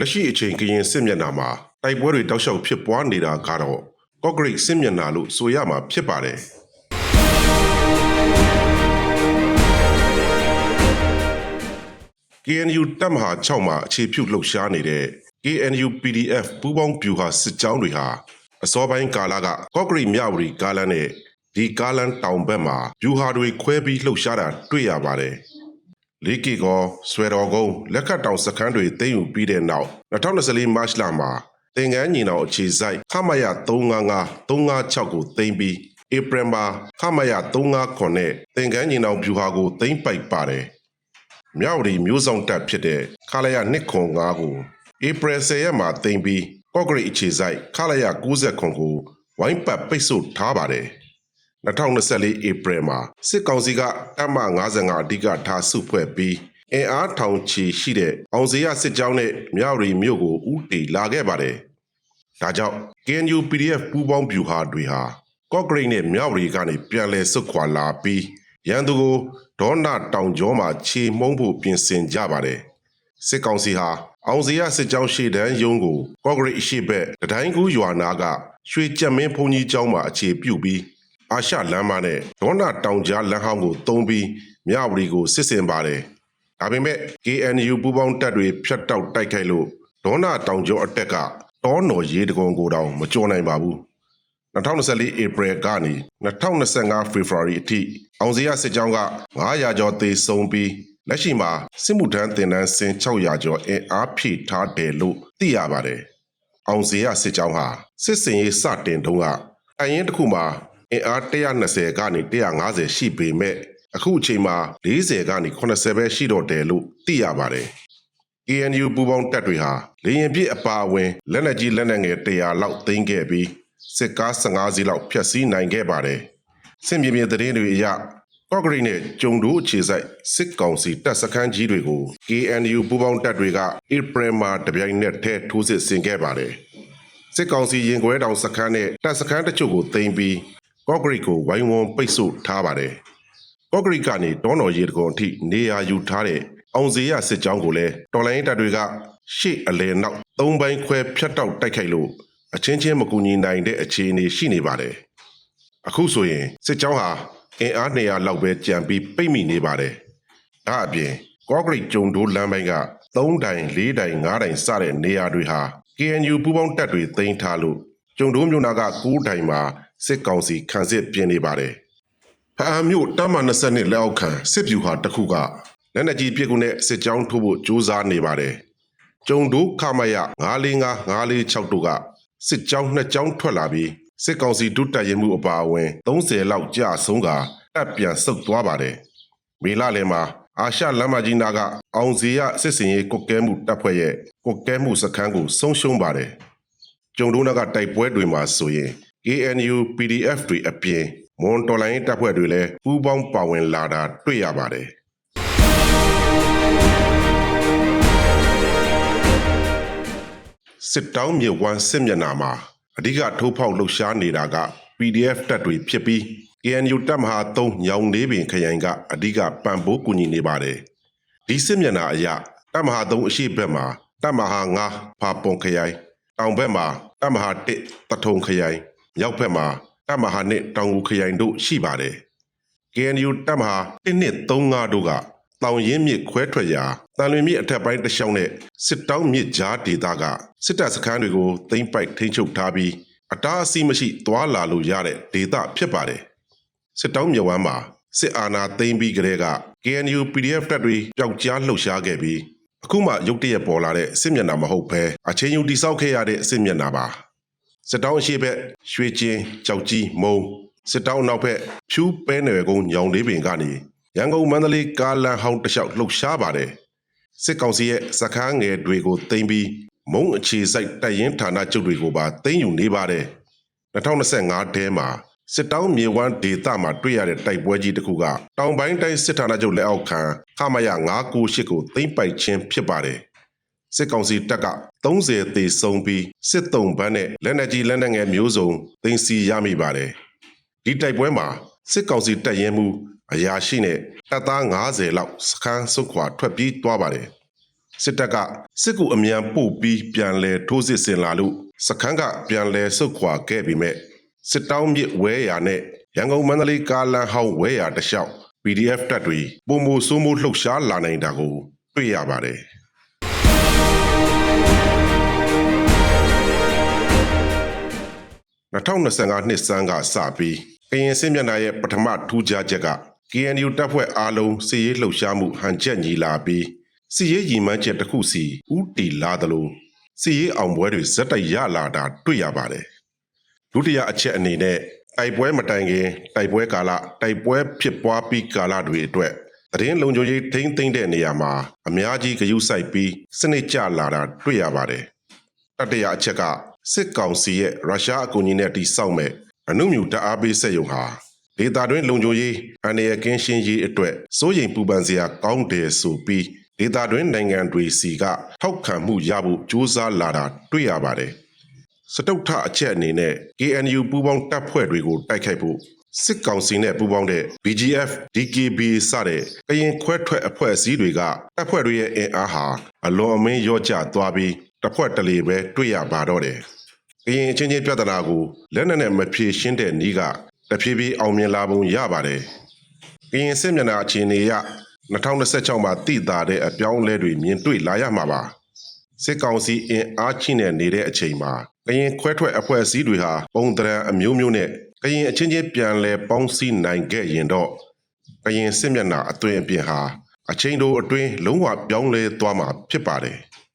လက်ရှိအချိန်ကရင်စစ်မျက်နှာမှာတိုက်ပွဲတွေတောက်လျှောက်ဖြစ်ပွားနေတာကတော့ကော့ဂရိတ်စစ်မျက်နှာလို့ဆိုရမှာဖြစ်ပါတယ် KNU တပ်မဟာ6မှာအခြေပြုလှုပ်ရှားနေတဲ့ KNU PDF ပူးပေါင်းပြူဟာစစ်ကြောင်းတွေဟာအစောပိုင်းကာလကကော့ဂရိတ်မြဝတီကားလမ်းနဲ့ဒီကားလမ်းတောင်ဘက်မှာပြူဟာတွေခွဲပြီးလှုပ်ရှားတာတွေ့ရပါတယ်။ လေးကီကောဆွဲတော်ကုန်းလက်ခတ်တောင်စခန်းတွေသိမ်းယူပြီးတဲ့နောက်2024မတ်လမှာတင်ငန်းညီနောင်အခြေစိုက်ခမရ355 356ကိုသိမ်းပြီးဧပြီမှာခမရ359နဲ့တင်ငန်းညီနောင်ပြူဟာကိုသိမ်းပိုက်ပါတယ်။မြောက်ရီမျိုးဆောင်တပ်ဖြစ်တဲ့ခလာရ205ကိုဧပြီ10ရက်မှာတင်ပြီးကော့ဂရိတ်အခြေဆိုင်ခလာရ90ခွန်ကိုဝိုင်းပတ်ပိတ်ဆို့ထားပါတယ် 2024ဧပြီမှာစစ်ကောင်စီကတပ်မ55အဓိကထားစုဖွဲ့ပြီးအင်အားထောင်ချီရှိတဲ့အောင်စရစစ်ကြောင်းနဲ့မြောက်ရီမြို့ကိုဥတီလာခဲ့ပါတယ်ဒါကြောင့် KNU PDF ပူးပေါင်းပြူဟာတွေဟာကော့ဂရိတ်နဲ့မြောက်ရီကနေပြန်လည်စွတ်ခွာလာပြီးရန်သူကိုဒေါနာတောင်ကျောမှာခြေမှုံးဖို့ပြင်ဆင်ကြပါတယ်စစ်ကောင်စီဟာအောင်စရစစ်ကြောင်းရှေ့တန်းယုံကိုကော့ဂရိတ်အရှိဘက်တတိုင်းကူးရွာနာကရွှေကြက်မင်းဘုံကြီးကျောင်းမှာအခြေပြုပြီး အာရှလမ်းမနဲ့ဒေါနာတောင်ကြားလမ်းဟောင်းကိုတုံးပြီးမြဝတီကိုစစ်ဆင်ပါတယ်ဒါပေမဲ့ KNU ပူးပေါင်းတပ်တွေဖျက်တောက်တိုက်ခိုက်လို့ဒေါနာတောင်ကျောအတက်ကတောနော်ရေးတကုံကိုတောင်မကြော်နိုင်ပါဘူး2024ဧပြီကနေ2025ဖေဖော်ဝါရီအထိအောင်စရစစ်ကြောင်းက900ကျော်သေဆုံးပြီးလက်ရှိမှာစစ်မှုထမ်းတင်တန်းစင်600ကျော်အင်အားဖြည့်ထားတယ်လို့သိရပါတယ်။အောင်စရစစ်ကြောင်းဟာစစ်စင်ရေးစတင်တုန်းကအရင်တစ်ခုမှာ အင်အား120ကနေ150ရှိပေမဲ့အခုအချိန်မှာ40ကနေ80ပဲရှိတော့တယ်လို့သိရပါတယ်။ KNU ပူပေါင်းတပ်တွေဟာလေရင်ပြစ်အပါအဝင်လက်နက်ကြီးလက်နက်ငယ်100လောက်သိမ်းခဲ့ပြီးစစ်ကား15စီးလောက်ဖျက်ဆီးနိုင်ခဲ့ပါတယ်။စစ်မြေပြင်သတင်းတွေအရကော့ဂရိတ်နဲ့ကျုံတို့အခြေဆိုင်စစ်ကောင်စီတပ်စခန်းကြီးတွေကို KNU ပူပေါင်းတပ်တွေကဧပြီမှာတပြိုင်နက်တည်းထိုးစစ်ဆင်ခဲ့ပါတယ်။စစ်ကောင်စီရင်ခွဲတောင်စခန်းနဲ့တပ်စခန်းတချို့ကိုသိမ်းပြီး ကော့ဂရိတ်ကိုဝိုင်းဝန်းပိတ်ဆို့ထားပါတယ်။ကော့ဂရိတ်ကနေတောနော်ရေတကုံအထိနေရာယူထားတဲ့အောင်စရစစ်ကြောင်းကိုလည်းတော်လိုင်းတပ်တွေကရှေ့အလဲနောက်သုံးပိုင်းခွဲဖြတ်တောက်တိုက်ခိုက်လို့အချင်းချင်းမကူညီနိုင်တဲ့အခြေအနေရှိနေပါတယ်။အခုဆိုရင်စစ်ကြောင်းဟာအင်အား200လောက်ပဲကြံပြီးပိတ်မိနေပါတယ်။ဒါအပြင်ကော့ဂရိတ်ကျုံဒိုးလမ်းပိုင်းက3တိုင်4တိုင်5တိုင်စတဲ့နေရာတွေဟာ KNU ပူးပေါင်းတပ်တွေသိမ်းထားလို့ကျုံဒိုးမြို့နာက9တိုင်မှာ စစ်ကောင်စီခံစစ်ပြင်နေပါတယ်။ဖအာမျိုးတမ20နှစ်လက်အောက်ခံစစ်ဗျူဟာတစ်ခုကလက်နက်ကြီးပစ်ကူနဲ့စစ်ကြောင်းထိုးဖို့ကြိုးစားနေပါတယ်။ကျုံတို့ခမရ945 946တို့ကစစ်ကြောင်းနှစ်ကြောင်းထွက်လာပြီးစစ်ကောင်စီဒုတပ်ရင်မှုအပါအဝင်30လောက်ကြာဆုံးကတပ်ပြန်ဆုတ်သွားပါတယ်။မေလလယ်မှာအာရှလမ်းမကြီးနာကအောင်စီရစစ်စင်ရေးကုတ်ကဲမှုတပ်ဖွဲ့ရဲ့ကုတ်ကဲမှုစခန်းကိုဆုံးရှုံးပါတယ်။ကျုံတို့နာကတိုက်ပွဲတွေမှာဆိုရင် KNU PDF တွေအပြင်မွန်တော်လိုင်းတပ်ဖွဲ့တွေလည်းပူးပေါင်းပါဝင်လာတာတွေ့ရပါတယ်စစ်တောင်းမြေဝမ်းစစ်မျက်နှာမှာအဓိကထိုးဖောက်လှုပ်ရှားနေတာက PDF တပ်တွေဖြစ်ပြီး KNU တပ်မဟာ3ညောင်လေးပင်ခရိုင်ကအဓိကပံ့ပိုးကူညီနေပါတယ်ဒီစစ်မျက်နှာအရတပ်မဟာ3အရှိဘက်မှာတပ်မဟာ9ဖာပွန်ခရိုင်တောင်ဘက်မှာတပ်မဟာ1တထုံခရိုင် မြောက်ဘက်မှာတပ်မဟာ2တောင်ငူခရိုင်တို့ရှိပါတယ် KNU တပ်မဟာ1နှစ်35တို့ကတောင်ရင်မြစ်ခွဲထွက်ရာတန်လွင်မြစ်အထက်ပိုင်းတစ်လျှောက်နဲ့စစ်တောင်းမြစ်ကြားဒေသကစစ်တပ်စခန်းတွေကိုသိမ်းပိုက်ထိန်းချုပ်ထားပြီးအတားအဆီးမရှိသွာလာလို့ရတဲ့ဒေသဖြစ်ပါတယ်စစ်တောင်းမြဝမ်းမှာစစ်အာဏာသိမ်းပြီးကတည်းက KNU PDF တပ်တွေပျောက်ကြားလှုပ်ရှားခဲ့ပြီးအခုမှရုတ်တရက်ပေါ်လာတဲ့စစ်မျက်နှာမဟုတ်ဘဲအချင်းယူတိဆောက်ခဲ့ရတဲ့စစ်မျက်နှာပါ စစ်တောင်းအရှိဘက်ရွှေချင်းကြောက်ကြီးမုံစစ်တောင်းနောက်ဘက်ဖြူးပဲနယ်ကုန်းညောင်လေးပင်ကနေရန်ကုန်မန္တလေးကားလမ်းဟောင်းတစ်လျှောက်လှုပ်ရှားပါတယ်စစ်ကောင်စီရဲ့စခန်းငယ်တွေကိုသိမ်းပြီးမုံအခြေစိုက်တပ်ရင်းဌာနချုပ်တွေကိုပါသိမ်းယူနေပါတယ်2025တဲမှာစစ်တောင်းမြေဝမ်းဒေသမှာတွေ့ရတဲ့တိုက်ပွဲကြီးတစ်ခုကတောင်ပိုင်းတိုင်းစစ်ဌာနချုပ်လက်အောက်ခံခမရ998ကိုသိမ်းပိုက်ခြင်းဖြစ်ပါတယ် စစ်ကောင်စီတပ်က30သေဆုံးပြီးစစ်တုံးပန်းနဲ့လက်နက်ကြီးလက်နက်ငယ်မျိုးစုံသိမ်းဆီးရမိပါတယ်ဒီတိုက်ပွဲမှာစစ်ကောင်စီတပ်ရင်မှုအရာရှိနဲ့တပ်သား90လောက်စခန်းစုခွာထွက်ပြေးသွားပါတယ်စစ်တပ်ကစစ်ကူအမြန်ပို့ပြီးပြန်လဲထိုးစစ်ဆင်လာလို့စခန်းကပြန်လဲဆုတ်ခွာခဲ့ပြီမဲ့စစ်တောင်းမြစ်ဝဲရာနဲ့ရန်ကုန်မန္တလေးကားလမ်းဟောင်းဝဲရာတစ်လျှောက် PDF တပ်တွေပုံမစိုးမိုးလှုပ်ရှားလာနိုင်တာကိုတွေ့ရပါတယ် 2025နှစ်စန်းကစပြီးကရင်စစ်မျက်နှာရဲ့ပထမထူးခြားချက်က KNU တပ်ဖွဲ့အားလုံးစစ်ရေးလှုပ်ရှားမှုဟန်ချက်ညီလာပြီးစစ်ရေးရည်မှန်းချက်တစ်ခုစီဥတီလာသလိုစစ်ရေးအောင်ပွဲတွေဇက်တိုက်ရလာတာတွေ့ရပါတယ်ဒုတိယအချက်အနေနဲ့တိုက်ပွဲမတိုင်ခင်တိုက်ပွဲကာလတိုက်ပွဲဖြစ်ပွားပြီးကာလတွေအတွက်သတင်းလုံခြုံရေးထိမ့်သိမ့်တဲ့နေရာမှာအများကြီးဂရုစိုက်ပြီးစနစ်ကျလာတာတွေ့ရပါတယ်တတိယအချက်က စစ်ကောင်စီရဲ့ရုရှားအကူအညီနဲ့တိစောက်မဲ့အနုမြူတအားပေးဆက်ယုံဟာဒေတာတွင်းလုံခြုံရေးအန္တရာယ်ကင်းရှင်းရေးအတွက်စိုးရိမ်ပူပန်စရာကောင်းတယ်ဆိုပြီးဒေတာတွင်းနိုင်ငံတွေစီကထောက်ခံမှုရဖို့ကြိုးစားလာတာတွေ့ရပါတယ်စတုထအချက်အနေနဲ့ KNU ပူးပေါင်းတပ်ဖွဲ့တွေကိုတိုက်ခိုက်ဖို့စစ်ကောင်စီနဲ့ပူးပေါင်းတဲ့ BGF DKB စတဲ့ကရင်ခွဲထွက်အဖွဲ့အစည်းတွေကတပ်ဖွဲ့တွေရဲ့အင်အားဟာအလွန်အမင်းရော့ကျသွားပြီးတစ်ဖွဲ့တစ်လေပဲတွေ့ရပါတော့တယ်။ ကရင်အချင်းချင်းပြဿနာကိုလက်နက်နဲ့မဖြေရှင်းတဲ့နီးကတဖြည်းဖြည်းအောင်မြင်လာပုံရပါတယ်။ကရင်စစ်မျက်နှာအခြေအနေအရ2026မှာတည်တာတဲ့အပြောင်းအလဲတွေမြင်တွေ့လာရမှာပါ။စစ်ကောင်စီအင်အားချင်းနဲ့နေတဲ့အချိန်မှာကရင်ခွဲထွက်အဖွဲ့အစည်းတွေဟာပုံတရံအမျိုးမျိုးနဲ့ကရင်အချင်းချင်းပြန်လဲပေါင်းစည်းနိုင်ခဲ့ရင်တော့ကရင်စစ်မျက်နှာအသွင်အပြင်ဟာအချိန်တိုအတွင်းလုံးဝပြောင်းလဲသွားမှာဖြစ်ပါတယ်။